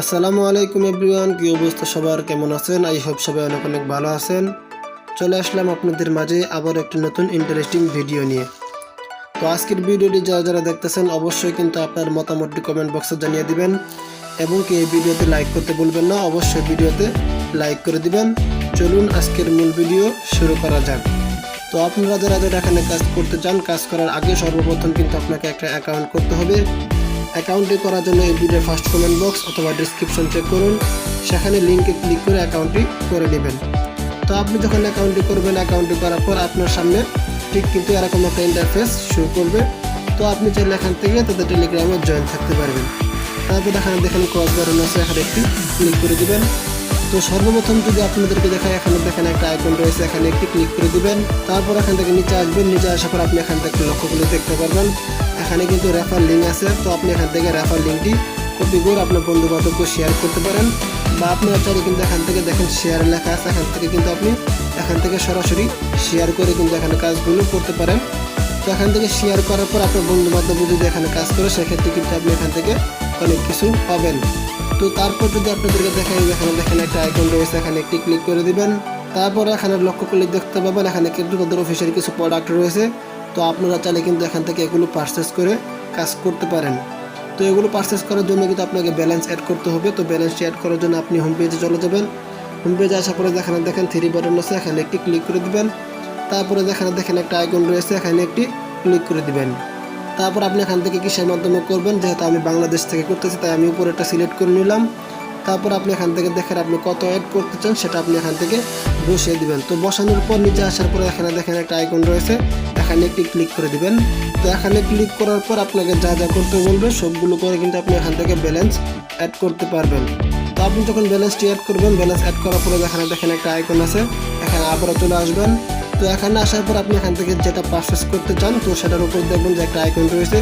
আসসালামু আলাইকুম এভরিওয়ান, কি অবস্থা সবার? কেমন আছেন? আই হোপ সবাই অনেক অনেক ভালো আছেন। চলে আসলাম আপনাদের মাঝে আবার একটি নতুন ইন্টারেস্টিং ভিডিও নিয়ে। তো আজকের ভিডিওটি যারা যারা দেখতেছেন, অবশ্যই কিন্তু আপনার মতামতটি কমেন্ট বক্সে জানিয়ে দিবেন এবং কি এই ভিডিওতে লাইক করতে ভুলবেন না, অবশ্যই ভিডিওতে লাইক করে দিবেন। চলুন আজকের মূল ভিডিও শুরু করা যাক। তো আপনারা যারা যারা এখানে কাজ করতে চান, কাজ করার আগে সর্বপ্রথম কিন্তু আপনাকে একটা অ্যাকাউন্ট করতে হবে। অ্যাকাউন্টটি করার জন্য এই ভিডিওর ফার্স্ট কমেন্ট বক্স অথবা ডিসক্রিপশন চেক করুন। সেখানে লিঙ্কে ক্লিক করে অ্যাকাউন্টটি করে নেবেন। তো আপনি যখন অ্যাকাউন্টটি করবেন অ্যাকাউন্টটি করার পর আপনার সামনে ঠিক কিন্তু এরকম একটা ইন্টারফেস শুরু করবে। তো আপনি চাইলে এখান থেকে তাদের টেলিগ্রামে জয়েন থাকতে পারবেন। তারপর এখানে দেখেন ক্রস বাটন আছে, এখানে একটি ক্লিক করে দিবেন। তো সর্বপ্রথম যদি আপনাদেরকে দেখায়, এখানে দেখেন একটা আইকন রয়েছে, এখানে একটি ক্লিক করে দিবেন। তারপর এখান থেকে নিচে আসবেন, নিচে আসার পর আপনি এখান থেকে লক্ষ্য করে দেখতে পারবেন। এখানে কিন্তু রেফার লিঙ্ক আছে, তো আপনি এখান থেকে রেফার লিঙ্কটি কপি করে আপনার বন্ধু বান্ধবকে শেয়ার করতে পারেন। বা আপনারা চাইলে কিন্তু এখান থেকে দেখেন শেয়ার লেখা আছে, এখান থেকে কিন্তু আপনি এখান থেকে সরাসরি শেয়ার করে কিন্তু এখানে কাজগুলো করতে পারেন। তো এখান থেকে শেয়ার করার পর আপনার বন্ধু বান্ধব যদি এখানে কাজ করে, সেক্ষেত্রে কিন্তু আপনি এখান থেকে অনেক কিছু পাবেন। তো তারপর যদি আপনাদেরকে দেখাই এখানে দেখেন একটা আইকন রয়েছে, এখানে একটি ক্লিক করে দিবেন। তারপর এখানে লক্ষ্য করলে দেখতে পাবেন এখানে কিন্তু তাদের অফিসের কিছু প্রোডাক্ট রয়েছে। তো আপনারা চাইলে কিন্তু এখান থেকে এগুলো পারচেস করে কাজ করতে পারেন। তো এগুলো পারচেস করার জন্য কিন্তু আপনাকে ব্যালেন্স অ্যাড করতে হবে। তো ব্যালেন্স অ্যাড করার জন্য আপনি হোম পেজে চলে যাবেন। হোম পেজে আসার পরে যেখানে দেখেন থ্রি বাটন আছে, এখানে একটি ক্লিক করে দিবেন। তারপরে যেখানে দেখেন একটা আইকন রয়েছে, এখানে একটি ক্লিক করে দিবেন। তারপর আপনি এখান থেকে কিসের মাধ্যমে করবেন? যেহেতু আমি বাংলাদেশ থেকে করতেছি, তাই আমি উপরেটা সিলেক্ট করে নিলাম। তারপর আপনি এখান থেকে দেখেন আপনি কত অ্যাড করতে চান, সেটা আপনি এখান থেকে বসিয়ে দিবেন। তো বসানোর পর নিচে আসার পর এখানে দেখেন একটা আইকন রয়েছে। এখানে একটি ক্লিক করে দিবেন। তো এখানে ক্লিক করার পর আপনাকে যা যা করতে বলবে, সবগুলো করে কিন্তু আপনি এখান থেকে ব্যালেন্স অ্যাড করতে পারবেন। তো আপনি যখন ব্যালেন্সটি অ্যাড করবেন ব্যালেন্স অ্যাড করার পরে এখানে দেখেন একটা আইকন আছে। এখানে আবারও চলে আসবেন। তো এখানে আসার পর আপনি এখান থেকে যেটা পারচেস করতে চান, তো সেটার উপর দেখবেন যে একটা আইকন রয়েছে।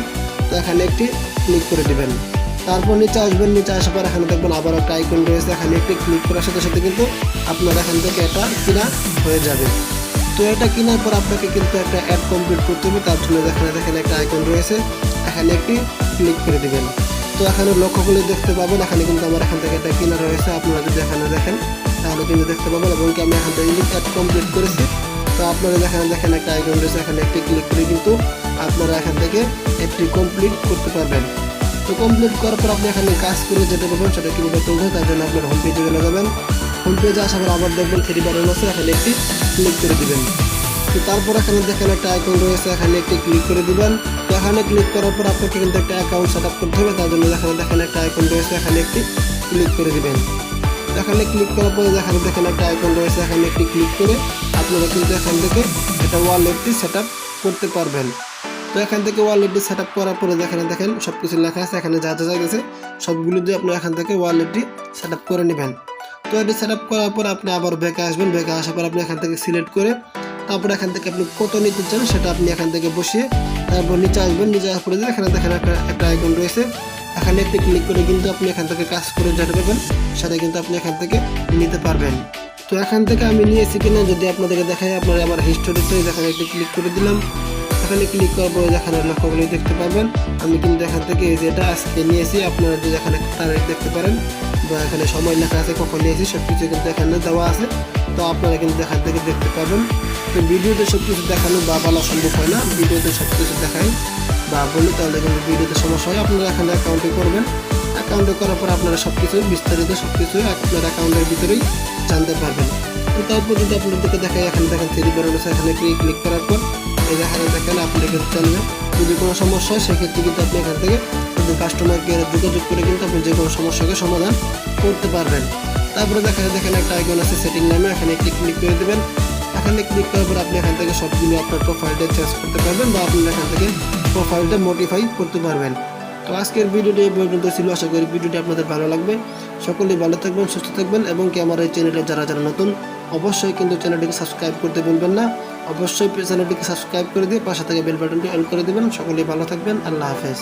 তো এখানে একটি ক্লিক করে দেবেন। তারপর নিচে আসবেন, নিচে আসার পর এখানে দেখবেন আবার একটা আইকন রয়েছে। এখানে একটি ক্লিক করার সাথে সাথে কিন্তু আপনার এখান থেকে এটা কিনা হয়ে যাবে। তো এটা কেনার পর আপনাকে কিন্তু একটা অ্যাড কমপ্লিট করতে হবে। তার জন্য এখানে দেখেন একটা আইকন রয়েছে। এখানে একটি ক্লিক করে দেবেন। তো এখানে লক্ষ্য দেখতে পাবেন। এখানে কিন্তু আমার এখান থেকে একটা কেনা রয়েছে। আপনারা যদি এখানে দেখেন, তাহলে কিন্তু দেখতে পাবেন। এবং কি আমি এখান থেকে অ্যাড কমপ্লিট করেছি। তো আপনারা দেখেন দেখেন একটা আইকন রয়েছে, এখানে একটি ক্লিক করে কিন্তু আপনারা এখান থেকে একটি কমপ্লিট করতে পারবেন। তো কমপ্লিট করার পর আপনি এখানে কাজ করে যেতে পারবেন, সেটা কীভাবে করবে তার জন্য আপনার হোম পেজে চলে যাবেন। হোম পেজে আসার পর আবার দেখবেন থ্রি বাটন আছে, এখানে একটি ক্লিক করে দেবেন। তো তারপর এখানে দেখেন একটা আইকন রয়েছে, এখানে একটি ক্লিক করে দিবেন। তো এখানে ক্লিক করার পর আপনাকে কিন্তু একটা অ্যাকাউন্ট সেট আপ করতে হবে, তার জন্য এখানে দেখেন একটা আইকন রয়েছে, এখানে একটি ক্লিক করে দিবেন। এখানে ক্লিক করার পরে এখানে দেখেন একটা আইকন রয়েছে এখানে একটি ক্লিক করে আপনারা কিন্তু এখান থেকে একটা ওয়ালেটটি সেট করতে পারবেন। তো এখান থেকে ওয়ালেটটি সেট করার পরে দেখেন দেখেন সব কিছু লেখা আছে, এখানে যা যা যা গেছে সবগুলো দিয়ে আপনি এখান থেকে ওয়ালেটটি সেট করে নেবেন। তো এটি সেট করার পর আপনি আবার ব্যাকে আসবেন ব্যাকে আসার পর আপনি এখান থেকে সিলেক্ট করে তারপর এখান থেকে আপনি কত নিতে চান সেটা আপনি এখান থেকে বসিয়ে তারপর নিচে আসবেন, নিচে আসার পরে এখানে দেখেন একটা একটা আইকন রয়েছে এখানে একটি ক্লিক করে কিন্তু আপনি এখান থেকে কাজ করে যেতে পারবেন সেটা কিন্তু আপনি এখান থেকে নিতে পারবেন। তো এখান থেকে আমি নিয়েছি কিনা যদি আপনাদেরকে দেখাই, আপনারা আমার হিস্টোরিতে এখানে একটি ক্লিক করে দিলাম। এখানে ক্লিক করার পরে এখানে লক্ষ্যগুলি দেখতে পারবেন, আমি কিন্তু এখান থেকে এই যেটা আজকে নিয়েছি আপনারা যদি এখানে তারিখ দেখতে পারেন বা এখানে সময় লেখা আছে কখন নিয়েছি সব কিছু কিন্তু এখানে দেওয়া আছে। তো আপনারা কিন্তু এখান থেকে দেখতে পাবেন তো ভিডিওতে সব কিছু দেখানো বা বলা সম্ভব হয় না, ভিডিওতে সব কিছু দেখাই বা বলি, তাহলে কিন্তু ভিডিওতে সমস্যা হয়। আপনারা এখানে অ্যাকাউন্টে করবেন। অ্যাকাউন্টে করার পর আপনারা সব কিছু বিস্তারিত সব কিছু আপনার অ্যাকাউন্টের ভিতরেই জানতে পারবেন। তো তারপর যদি আপনাদেরকে দেখাই, এখানে দেখেন থ্রি বারো এখানে ক্লিক করার পর এই যেখানে দেখেন, আপনি কিন্তু জানবেন যদি কোনো সমস্যা হয়, সেক্ষেত্রে কিন্তু আপনি এখান থেকে যদি কাস্টমার কেয়ারে যোগাযোগ করে কিন্তু আপনি যে কোনো সমস্যাকে সমাধান করতে পারবেন। তারপরে দেখেন দেখেন একটা আইকন আছে সেটিং নামে। এখানে একটি ক্লিক করে দেবেন। এখানে ক্লিক করার পর আপনি এখান থেকে সবগুলো আপনার প্রোফাইলটা চেঞ্জ করতে পারবেন বা আপনি এখান থেকে প্রোফাইলটা মডিফাই করতে পারবেন। তো আজকের ভিডিওটি এই পর্যন্ত ছিল। আশা করি ভিডিওটি আপনাদের ভালো লাগবে। সকলেই ভালো থাকবেন, সুস্থ থাকবেন এবং কি আমার এই চ্যানেলে যারা যারা নতুন, অবশ্যই কিন্তু চ্যানেলটিকে সাবস্ক্রাইব করতে ভুলবেন না। অবশ্যই চ্যানেলটিকে সাবস্ক্রাইব করে দিয়ে পাশে থেকে বেল বাটনটি অন করে দেবেন। সকলেই ভালো থাকবেন। আল্লাহ হাফেজ।